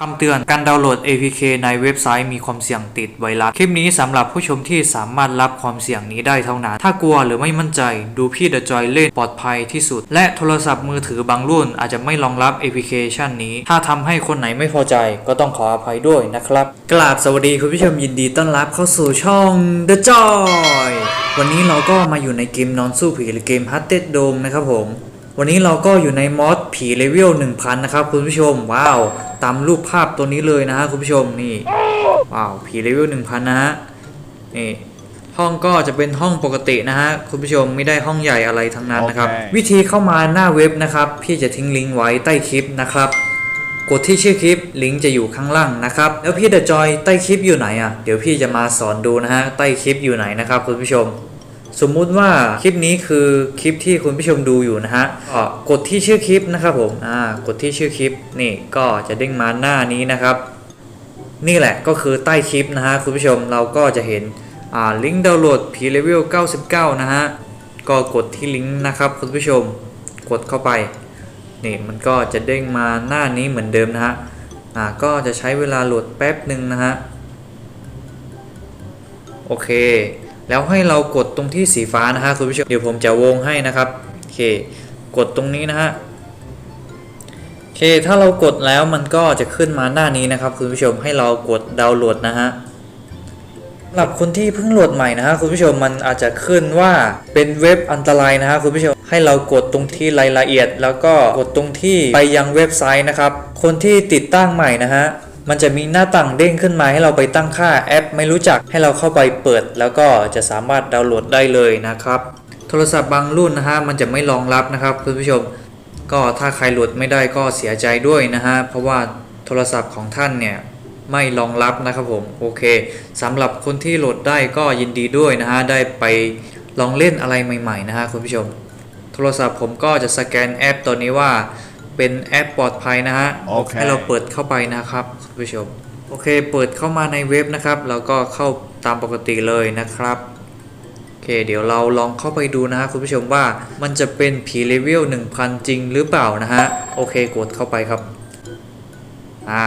คำเตือน การดาวน์โหลด APK ในเว็บไซต์มีความเสี่ยงติดไวรัส คลิปนี้สำหรับผู้ชมที่สามารถรับความเสี่ยงนี้ได้เท่านั้น ถ้ากลัวหรือไม่มั่นใจ ดูพี่เดอะจอยเล่นปลอดภัยที่สุด และโทรศัพท์มือถือบางรุ่นอาจจะไม่รองรับ APK ชันนี้ ถ้าทำให้คนไหนไม่พอใจก็ต้องขออภัยด้วยนะครับ กราบสวัสดีคุณผู้ชมยินดีต้อนรับเข้าสู่ช่อง The Joy วันนี้เราก็มาอยู่ในเกมนอนสู้ผีหรือเกม Haunted Dome นะครับผม วันนี้เราก็อยู่ในมอสผีเลเวล1000 นะครับคุณผู้ชม ว้าวตามรูปภาพตัวนี้เลยนะฮะคุณผู้ชมนี่ว้าวผีเลเวล1000 นะฮะนี่ห้องก็จะเป็นห้องปกตินะฮะคุณผู้ชมไม่ได้ห้องใหญ่อะไรทั้งนั้นนะครับโอเควิธีเข้ามาหน้าเว็บนะครับ พี่จะทิ้งลิงก์ไว้ใต้คลิปนะครับ กดที่ชื่อคลิปลิงก์จะอยู่ข้างล่างนะครับ แล้วพี่เดอะจอยใต้คลิปอยู่ไหนอะเดี๋ยวพี่จะมาสอนดูนะฮะใต้คลิปอยู่ไหนนะครับคุณผู้ชม สมมุติว่าคลิปนี้คือคลิปที่คุณผู้ชมดูอยู่นะฮะก็กดที่ชื่อคลิปนะครับผมอ่ากดที่ชื่อคลิปนี่ก็จะเด้งมาหน้านี้นะครับ นี่แหละก็คือใต้คลิปนะฮะคุณผู้ชมเราก็จะเห็นอ่าลิงก์ดาวน์โหลดผีเลเวล99 นะฮะก็กดที่ลิงก์นะครับคุณผู้ชมกดเข้าไปนี่มันก็จะเด้งมาหน้านี้เหมือนเดิมนะฮะอ่าก็จะใช้เวลาโหลดแป๊บหนึ่งนะฮะโอเค แล้วให้เรากดตรงที่สีฟ้านะฮะคุณผู้ชมเดี๋ยวผมจะวงให้นะครับโอเค กดตรงนี้นะฮะโอเคถ้าเรากดแล้วมันก็จะขึ้นมาหน้านี้นะครับคุณผู้ชมให้เรากดดาวน์โหลดนะฮะสำหรับคนที่เพิ่งโหลดใหม่นะฮะคุณผู้ชมมันอาจจะขึ้นว่าเป็นเว็บอันตรายนะฮะคุณผู้ชมให้เรากดตรงที่รายละเอียด แล้วก็กดตรงที่ไปยังเว็บไซต์นะครับ คนที่ติดตั้งใหม่นะฮะ มันจะมีหน้าต่างเด้งขึ้นมาให้เราไปตั้งค่าแอป ไม่รู้จักให้เราเข้าไปเปิด แล้วก็จะสามารถดาวน์โหลดได้เลยนะครับ โทรศัพท์บางรุ่นนะฮะมันจะไม่รองรับนะครับคุณผู้ชม ก็ถ้าใครโหลดไม่ได้ก็เสียใจด้วยนะฮะเพราะว่าโทรศัพท์ของท่านเนี่ยไม่รองรับนะครับผมโอเคสำหรับคนที่โหลดได้ก็ยินดีด้วยนะฮะได้ไปลองเล่นอะไรใหม่ๆนะฮะคุณผู้ชม โทรศัพท์ผมก็จะสแกนแอปตัวนี้ว่า เป็นแอปปลอดภัยนะฮะโอเคให้เราเปิดเข้าไปนะครับคุณผู้ชม โอเค เปิดเข้ามาในเว็บนะครับ แล้วก็เข้าตามปกติเลยนะครับ โอเค เดี๋ยวเราลองเข้าไปดูนะฮะคุณผู้ชมว่ามันจะเป็นผีเลเวล1000 จริงหรือเปล่านะฮะ โอเค กดเข้าไปครับ อ่า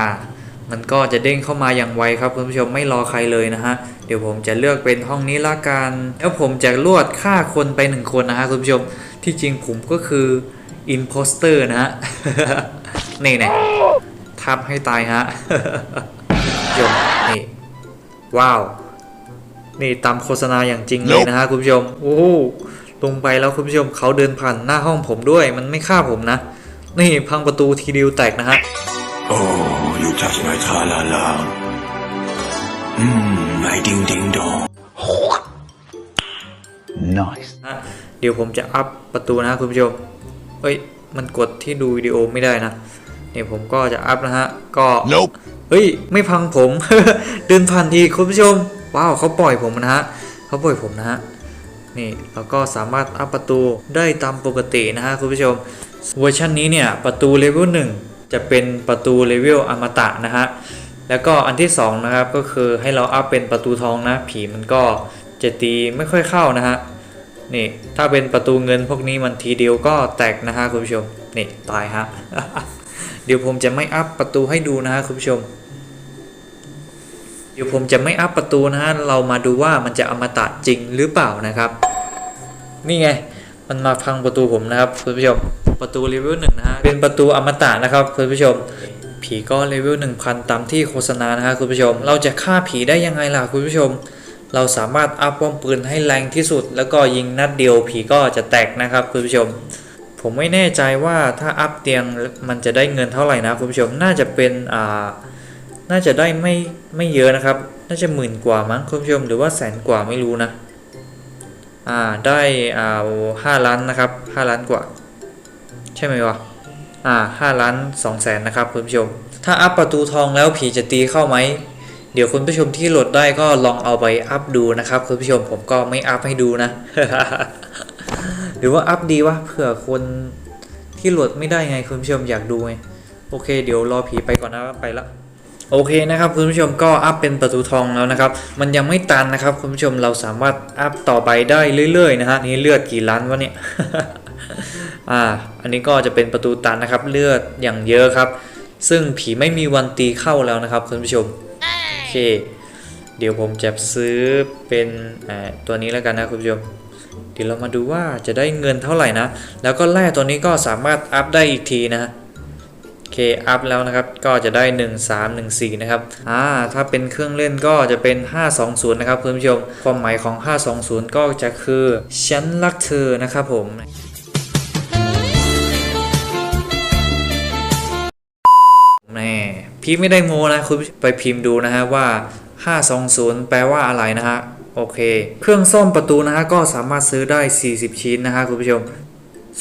มันก็จะเด้งเข้ามาอย่างไวครับคุณผู้ชมไม่รอใครเลยนะฮะ เดี๋ยวผมจะเลือกเป็นห้องนี้ละกัน แล้วผมจะลวดฆ่าคนไปหนึ่งคนนะฮะคุณผู้ชม ที่จริงผมก็คือ อินโพสเตอร์นะฮะ นี่แน่ทับให้ตายฮะชมนี่ ว้าว นี่ตามโฆษณาอย่างจริงเลยนะฮะคุณผู้ชม โอ้โหลงไปแล้วคุณผู้ชมเขาเดินผ่านหน้าห้องผมด้วย มันไม่ฆ่าผมนะ นี่พังประตูทีเดียวแตกนะฮะ Oh, you touch my tra-la-la. Mmm, my ding-ding-dong. Nice. นะเดี๋ยวผมจะอัพประตูนะคุณผู้ชม เอ้ย มันกดที่ดูวิดีโอไม่ได้นะเนี่ยผมก็จะอัพนะฮะ ก็ Nope. เฮ้ย ไม่พังผม เดินผ่านทีคุณผู้ชม ว้าวเขาปล่อยผมนะฮะเขาปล่อยผมนะฮะ นี่เราก็สามารถอัพประตูได้ตามปกตินะฮะคุณผู้ชม เวอร์ชันนี้เนี่ยประตูเลเวล1จะเป็นประตูเลเวลอมตะนะฮะ แล้วก็อันที่สองนะครับก็คือให้เราอัพเป็นประตูทองนะ ผีมันก็จะตีไม่ค่อยเข้านะฮะ นี่ถ้าเป็นประตูเงินพวกนี้มันทีเดียวก็แตกนะฮะคุณผู้ชมนี่ตายฮะเดี๋ยวผมจะไม่อัพประตูให้ดูนะฮะคุณผู้ชม เดี๋ยวผมจะไม่อัพประตูนะฮะเรามาดูว่ามันจะอมตะจริงหรือเปล่านะครับ นี่ไงมันมาพังประตูผมนะครับคุณผู้ชมประตูเลเวลหนึ่งนะฮะเป็นประตูอมตะนะครับคุณผู้ชม ผีก็เลเวล1000ตามที่โฆษณานะฮะคุณผู้ชม เราจะฆ่าผีได้ยังไงล่ะคุณผู้ชม เราสามารถอัพป้อมปืนให้แรงที่สุด แล้วก็ยิงนัดเดียวผีก็จะแตกนะครับคุณผู้ชม ผมไม่แน่ใจว่าถ้าอัพเตียงมันจะได้เงินเท่าไหร่นะคุณผู้ชมน่าจะเป็นอ่าน่าจะได้ไม่ไม่เยอะนะครับ น่าจะหมื่นกว่ามั้งคุณผู้ชมหรือว่าแสนกว่าไม่รู้นะอ่าได้อ่าห้าล้านนะครับห้าล้านกว่า ใช่ไหมวะอ่าห้าล้านสองแสนนะครับคุณผู้ชมถ้าอัพประตูทองแล้วผีจะตีเข้าไหม เดี๋ยวคุณผู้ชมที่โหลดได้ก็ลองเอาไปอัพดูนะครับ คุณผู้ชมผมก็ไม่อัพให้ดูนะ หรือว่าอัพดีวะเผื่อคนที่โหลดไม่ได้ไงคุณผู้ชมอยากดูไงโอเค เดี๋ยวรอผีไปก่อนนะไปละโอเคนะครับคุณผู้ชมก็อัพเป็นประตูทองแล้วนะครับ มันยังไม่ตันนะครับ คุณผู้ชมเราสามารถอัพต่อไปได้เรื่อยๆนะฮะนี่เลือดกี่ล้านวะเนี่ยอ่า อันนี้ก็จะเป็นประตูตันนะครับ เลือดอย่างเยอะครับ ซึ่งผีไม่มีวันตีเข้าแล้วนะครับคุณผู้ชม เคเดี๋ยวผมจะซื้อเป็นอ่าตัวนี้แล้วกันนะคุณผู้ชมเดี๋ยวเรามาดูว่าจะได้เงินเท่าไหร่นะ แล้วก็แร่ตัวนี้ก็สามารถอัพได้อีกทีนะฮะโอเคอัพแล้วนะครับก็จะได้ 1 3 1 4 นะครับอ่าถ้าเป็นเครื่องเล่นก็จะเป็น 520 นะครับคุณผู้ชมความหมายของ 520 ก็จะคือฉันรักเธอนะครับผม พี่ไม่ได้โมนะคุณไปพิมพ์ดูนะฮะว่า 520 แปลว่าอะไรนะฮะโอเค เครื่องซ่อมประตูนะฮะก็สามารถซื้อได้ 40 ชิ้นนะฮะคุณผู้ชม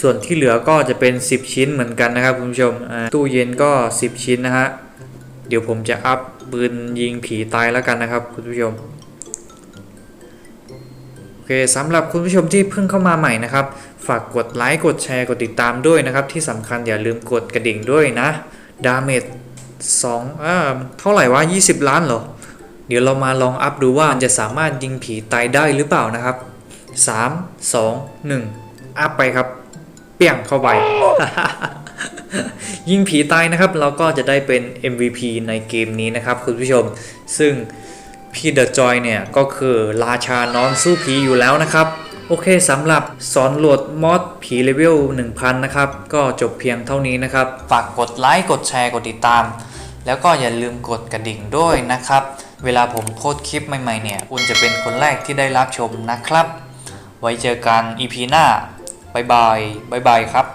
ส่วนที่เหลือก็จะเป็น 10 ชิ้นเหมือนกันนะครับคุณผู้ชมตู้เย็นก็ 10 ชิ้นนะฮะเดี๋ยวผมจะอัพปืนยิงผีตายแล้วกันนะครับ คุณผู้ชมโอเคสำหรับคุณผู้ชมที่เพิ่งเข้ามาใหม่นะครับ ฝากกดไลค์กดแชร์กดติดตามด้วยนะครับ ที่สำคัญอย่าลืมกดกระดิ่งด้วยนะดาเมจ 2อ่าเท่าไหร่วะ20 ล้านเหรอ เดี๋ยวเรามาลองอัพดูว่ามันจะสามารถยิงผีตายได้หรือเปล่านะครับ 3 2 1 อัพไปครับเปี้ยงเข้าไป ยิงผีตายนะครับ เราก็จะได้เป็น MVP ในเกมนี้นะครับคุณผู้ชม ซึ่งพี่เดอะจอยเนี่ย ก็คือราชานอนสู้ผีอยู่แล้วนะครับโอเคสำหรับสอนโหลดมอดผีเลเวล 1000 นะครับ ก็จบเพียงเท่านี้นะครับ ฝากกดไลค์ กดแชร์ กดติดตาม แล้วก็อย่าลืมกดกระดิ่งด้วยนะครับ เวลาผมโพสคลิปใหม่ๆเนี่ย คุณจะเป็นคนแรกที่ได้รับชมนะครับ ไว้เจอกัน EP หน้าบายบายบายบายครับ